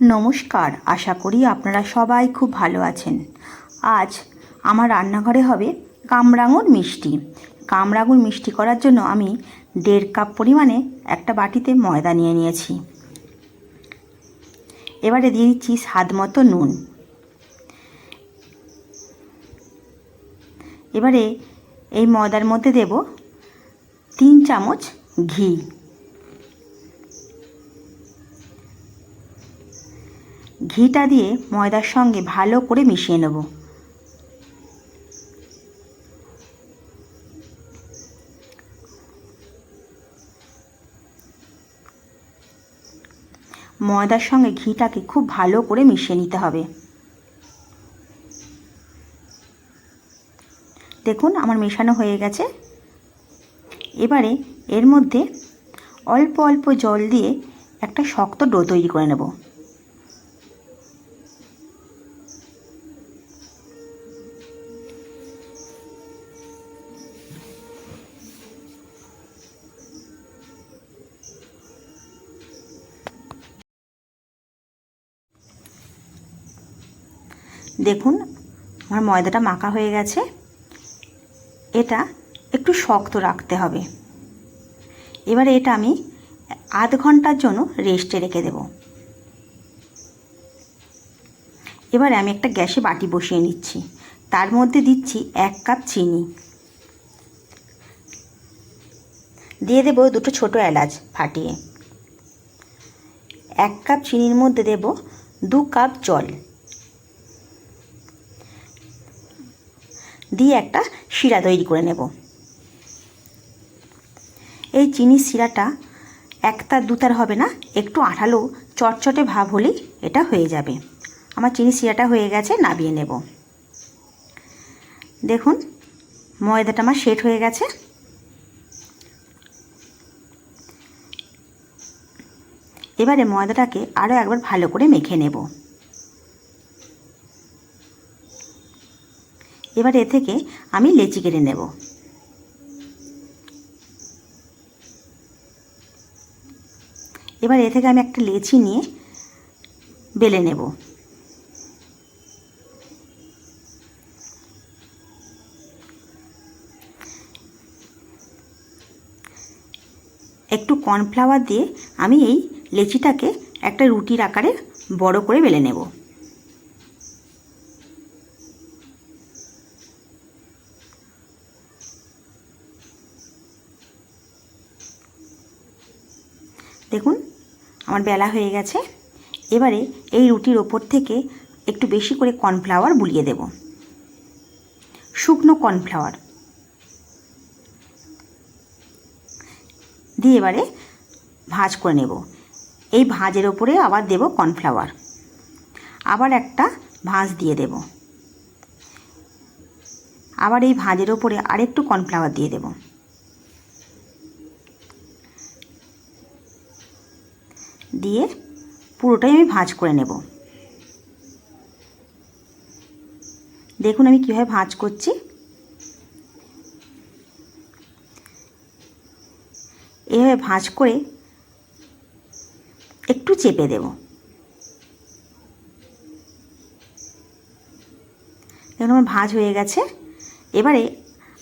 নমস্কার, আশা করি আপনারা সবাই খুব ভালো আছেন। আজ আমার রান্নাঘরে হবে কামরাঙুর মিষ্টি। কামরাঙুর মিষ্টি করার জন্য আমি দেড় কাপ পরিমাণে একটা বাটিতে ময়দা নিয়ে নিয়েছি। এবারে দিয়ে দিচ্ছি স্বাদ মতো নুন। এবারে এই ময়দার মধ্যে দেব তিন চামচ ঘি। ঘিটা দিয়ে ময়দার সঙ্গে ভালো করে মিশিয়ে নেব। ময়দার সঙ্গে ঘিটাকে খুব ভালো করে মিশিয়ে নিতে হবে। দেখুন, আমার মেশানো হয়ে গেছে। এবারে এর মধ্যে অল্প অল্প জল দিয়ে একটা শক্ত ডো তৈরি করে নেব। দেখুন, আমার ময়দাটা মাখা হয়ে গেছে। এটা একটু শক্ত রাখতে হবে। এবারে এটা আমি আধ ঘণ্টার জন্য রেস্টে রেখে দেব। এবারে আমি একটা গ্যাসে বাটি বসিয়ে নিচ্ছি। তার মধ্যে দিচ্ছি এক কাপ চিনি। দিয়ে দেবো দুটো ছোট এলাচ ফাটিয়ে। এক কাপ চিনির মধ্যে দেব দু কাপ জল। দিয়ে একটা শিরা তৈরি করে নেব। এই চিনির শিরাটা একতার দুতার হবে না, একটু আঠালো, চটচটে ভাব হলেই এটা হয়ে যাবে। আমার চিনি শিরাটা হয়ে গেছে, নাবিয়ে নেব। দেখুন, ময়দাটা আমার সেট হয়ে গেছে। এবারে ময়দাটাকে আরও একবার ভালো করে মেখে নেব। এবার এ থেকে আমি লেচি কেটে নেব। এবার এ থেকে আমি একটা লেচি নিয়ে বেলে নেব। একটু কর্নফ্লাওয়ার দিয়ে আমি এই লেচিটাকে একটা রুটির আকারে বড় করে বেলে নেব। দেখুন, আমার বেলা হয়ে গেছে। এবারে এই রুটির ওপর থেকে একটু বেশি করে কর্নফ্লাওয়ার বুলিয়ে দেব। শুকনো কর্নফ্লাওয়ার। দিয়ে এবারে ভাঁজ করে নেব। এই ভাঁজের ওপরে আবার দেব কর্নফ্লাওয়ার। আবার একটা ভাঁজ দিয়ে দেব। আবার এই ভাঁজের ওপরে আরেকটু কর্নফ্লাওয়ার দিয়ে দেবো। দিয়ে পুরোটাই আমি ভাঁজ করে নেব। দেখুন আমি কীভাবে ভাঁজ করছি। এভাবে ভাঁজ করে একটু চেপে দেব। দেখুন আমার ভাঁজ হয়ে গেছে। এবারে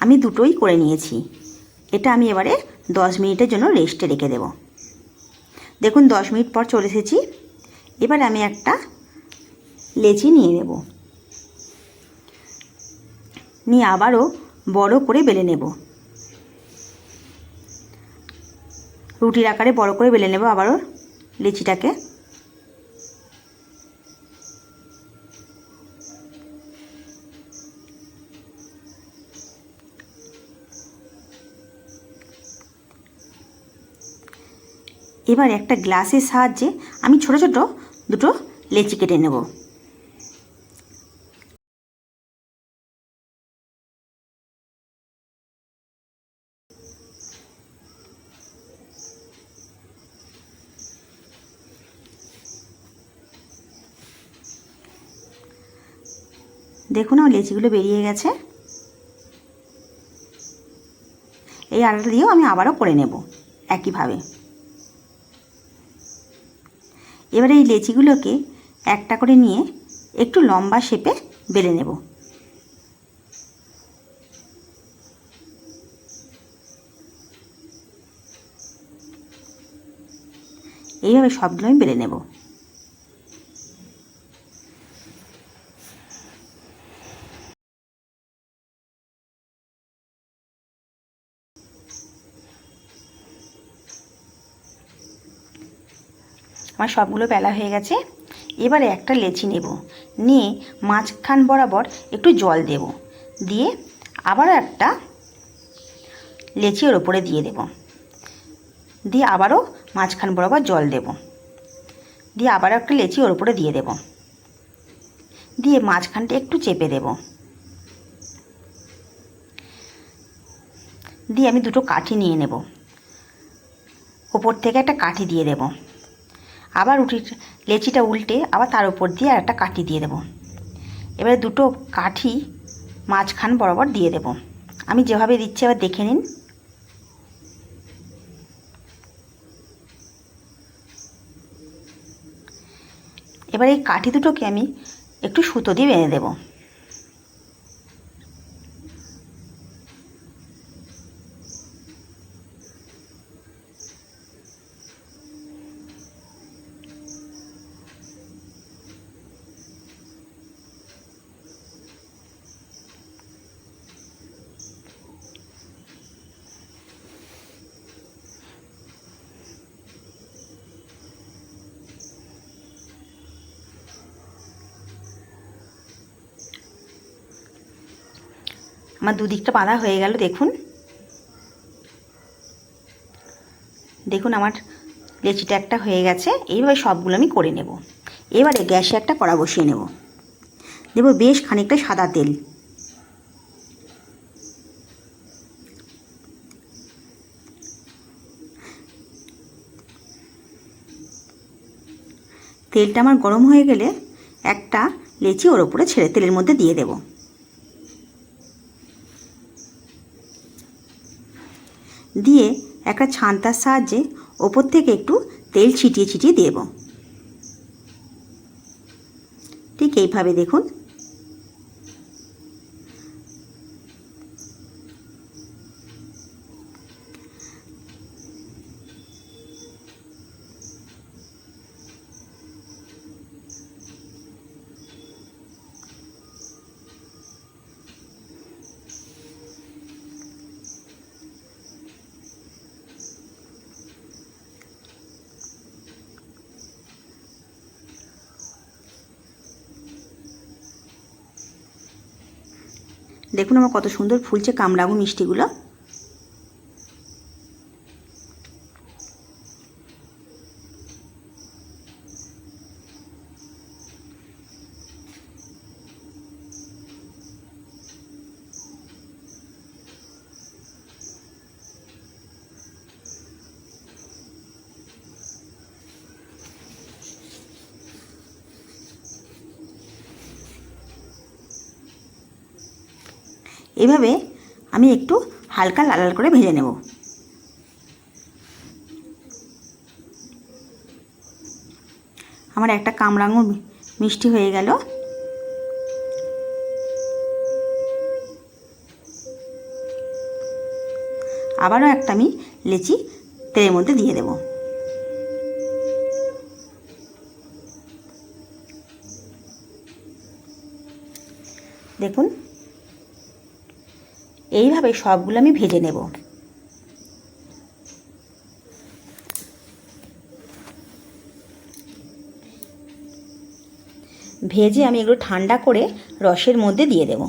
আমি দুটোই করে নিয়েছি। এটা আমি এবারে দশ মিনিটের জন্য রেস্টে রেখে দেবো। দেখুন, দশ মিনিট পর চলে এসেছি। এবার আমি একটা লেচি নিয়ে নেব। নিয়ে আবারও বড় করে বেলে নেব। রুটির আকারে বড় করে বেলে নেব আবারও লেচিটাকে। এবার একটা গ্লাসের সাহায্যে আমি ছোট ছোট দুটো লেচি কেটে নেব। দেখুন আমার লেচিগুলো বেরিয়ে গেছে। এই আলটা দিয়েও আমি আবারও করে নেব একইভাবে। এবারে এই লেচিগুলোকে একটা করে নিয়ে একটু লম্বা শেপে বেলে নেব। এইভাবে সবগুলো আমি বেলে নেব। আমার সবগুলো বেলা হয়ে গেছে। এবারে একটা লেচি নেব। নিয়ে মাঝখান বরাবর একটু জল দেব। দিয়ে আবারও একটা লেচি ওর ওপরে দিয়ে দেব। দিয়ে আবারও মাঝখান বরাবর জল দেব। দিয়ে আবারও একটা লেচি ওর উপরে দিয়ে দেব। দিয়ে মাঝখানটা একটু চেপে দেব। দিয়ে আমি দুটো কাঠি নিয়ে নেব। ওপর থেকে একটা কাঠি দিয়ে দেব। আবার রুটির লেচিটা উল্টে আবার তার উপর দিয়ে আর একটা কাঠি দিয়ে দেব। এবারে দুটো কাঠি মাঝখান বরাবর দিয়ে দেব। আমি যেভাবে দিচ্ছি আবার দেখে নিন। এবার এই কাঠি দুটোকে আমি একটু সুতো দিয়ে বেঁধে দেবো। আমার দুদিকটা বাঁধা হয়ে গেল, দেখুন। দেখুন আমার লেচিটা একটা হয়ে গেছে, এইভাবে সবগুলো আমি করে নেব। এবারে গ্যাসে একটা কড়া বসিয়ে নেব। দেব বেশ খানিকটা সাদা তেল। তেলটা আমার গরম হয়ে গেলে একটা লেচি ওর ওপরে ছেড়ে তেলের মধ্যে দিয়ে দেবো। দিয়ে একটা ছান্তার সাহায্যে ওপর থেকে একটু তেল ছিটিয়ে ছিটিয়ে দেব। ঠিক এইভাবে দেখুন। দেখুন আমার কত সুন্দর ফুলছে কামরাঙু মিষ্টিগুলো। এভাবে আমি একটু হালকা লাল লাল করে ভেজে নেব। আমার একটা কামরাঙও মিষ্টি হয়ে গেল। আবারও একটা আমি লেচি তেলের মধ্যে দিয়ে দেব। দেখুন এইভাবে সবগুলো আমি ভেজে নেব। ভেজে আমি এগুলো ঠান্ডা করে রসের মধ্যে দিয়ে দেব।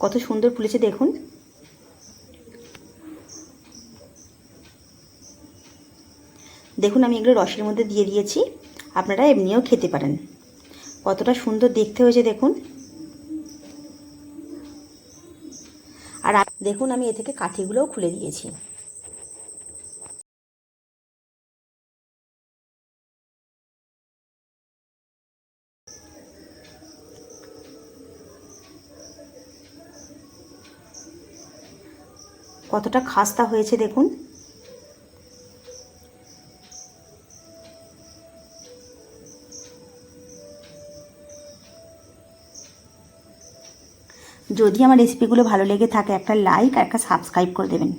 কত সুন্দর ফুলেছে দেখুন। দেখুন, আমি এগুলো রসের মধ্যে দিয়ে দিয়েছি। আপনারা এমনিও খেতে পারেন। কতটা সুন্দর দেখতে হয়েছে, দেখুন। আর দেখুন, আমি এ থেকে কাঠিগুলোও খুলে দিয়েছি। কতটা খাস্তা হয়েছে, দেখুন। যদি আমার রেসিপিগুলো ভালো লেগে থাকে একটা লাইক আর একটা সাবস্ক্রাইব করে দেবেন।